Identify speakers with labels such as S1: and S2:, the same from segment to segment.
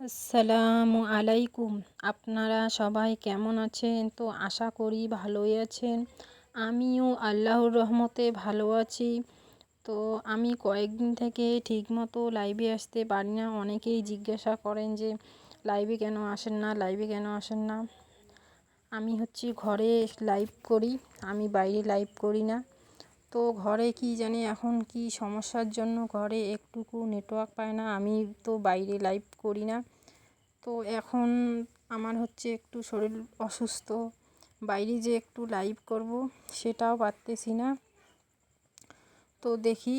S1: আসসালামু আলাইকুম। আপনারা সবাই কেমন আছেন? তো আশা করি ভালোই আছেন। আমিও আল্লাহর রহমতে ভালো আছি। তো আমি কয়েকদিন থেকে ঠিকমতো লাইভে আসতে পারি না। অনেকেই জিজ্ঞাসা করেন যে লাইভে কেন আসেন না? লাইভে কেন আসেন না? আমি হচ্ছি ঘরে লাইভ করি। আমি বাইরে লাইভ করি না। তো ঘরে কি জানি এখন কি সমস্যার জন্য ঘরে একটুকু নেটওয়ার্ক পায় না। আমি তো বাইরে লাইভ করি না। তো এখন আমার হচ্ছে একটু শরীর অসুস্থ। বাইরে যে একটু লাইভ করব সেটাও পারতেছি না। তো দেখি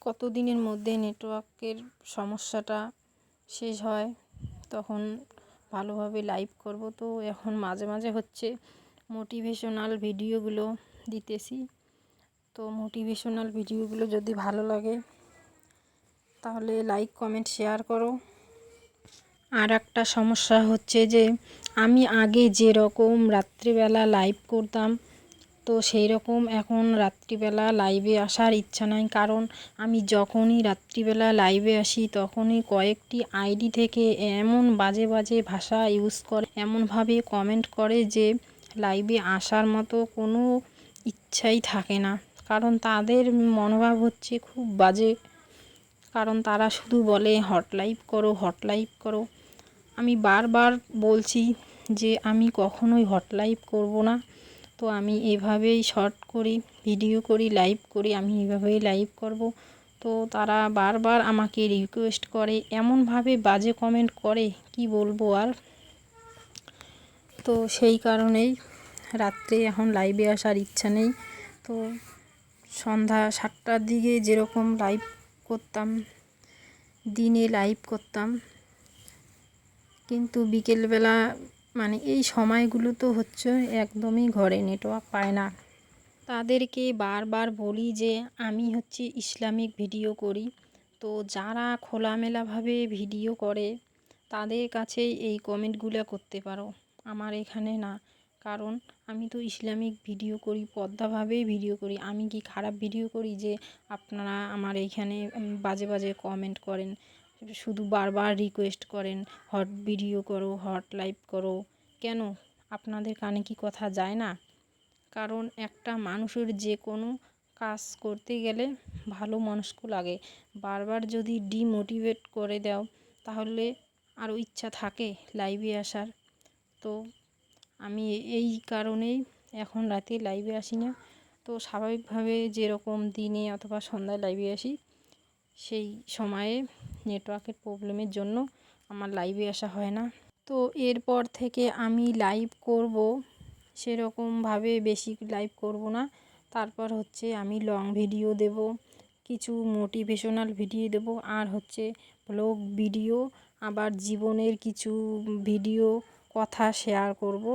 S1: কত দিনের মধ্যে নেটওয়ার্কের সমস্যাটা শেষ হয়। তখন ভালোভাবে লাইভ করব। তো এখন মাঝে মাঝে হচ্ছে মোটিভেশনাল ভিডিওগুলো দিতেছি। তো মোটিভেশনাল ভিডিওগুলো যদি ভালো লাগে, তাহলে লাইক কমেন্ট শেয়ার করো। আর একটা সমস্যা হচ্ছে যে, আমি আগে যেরকম রাত্রিবেলা লাইভ করতাম, তো সেই রকম এখন রাত্রিবেলা লাইভে আসার ইচ্ছা নাই। কারণ আমি যখনই রাত্রিবেলা লাইভে আসি, তখনই কয়েকটি আইডি থেকে এমন বাজে বাজে ভাষা ইউজ করে, এমনভাবে কমেন্ট করে যে লাইভে আসার মতো কোনো ইচ্ছাই থাকে না। কারণ তাদের মনোভাব হচ্ছে খুব বাজে। কারণ তারা শুধু বলে, হট লাইভ করো, হট লাইভ করো। আমি বারবার বলছি যে, আমি কখনোই হট লাইভ করব না। তো আমি এভাবেই শর্ট করি, ভিডিও করি, লাইভ করি, আমি এভাবেই লাইভ করব। তো তারা বারবার আমাকে রিকোয়েস্ট করে, এমনভাবে বাজে কমেন্ট করে, কি বলব আর? তো সেই কারণেই রাত্রে এখন লাইভে আসার ইচ্ছা নেই। তো সন্ধ্যা সাতটার দিকে যেরকম লাইভ করতাম, দিনে লাইভ করতাম। কিন্তু বিকেলবেলা মানে এই সময়গুলো তো হচ্ছে একদমই ঘরে নেটওয়ার্ক পায় না। তাদেরকে বারবার বলি যে, আমি হচ্ছে ইসলামিক ভিডিও করি। তো যারা খোলামেলাভাবে ভিডিও করে, তাদের কাছেই এই কমেন্টগুলো করতে পারো। আমার এখানে না। কারণ আমি তো ইসলামিক ভিডিও করি, পদ্মাভাবেই ভিডিও করি। আমি কি খারাপ ভিডিও করি যে আপনারা আমার এইখানে বাজে বাজে কমেন্ট করেন? শুধু বারবার রিকোয়েস্ট করেন হট ভিডিও করো হট লাইভ করো। কেন? আপনাদের কানে কি কথা যায় না? কারণ একটা মানুষের যে কোনো কাজ করতে গেলে ভালো মনস্ক লাগে। বারবার যদি ডিমোটিভেট করে দাও, তাহলে আরও ইচ্ছা থাকে লাইভে আসার। তো আমি এই কারণেই এখন রাতে লাইভে আসি না। তো স্বাভাবিকভাবে যেরকম দিনে অথবা সন্ধ্যায় লাইভে আসি, সেই সময়ে নেটওয়ার্কের প্রবলেমের জন্য আমার লাইভে আসা হয় না। তো এরপর থেকে আমি লাইভ করব, সেরকমভাবে বেশি লাইভ করব না। তারপর হচ্ছে আমি লং ভিডিও দেব, কিছু মোটিভেশনাল ভিডিও দেব, আর হচ্ছে ব্লগ ভিডিও আবার জীবনের কিছু ভিডিও কথা শেয়ার করব।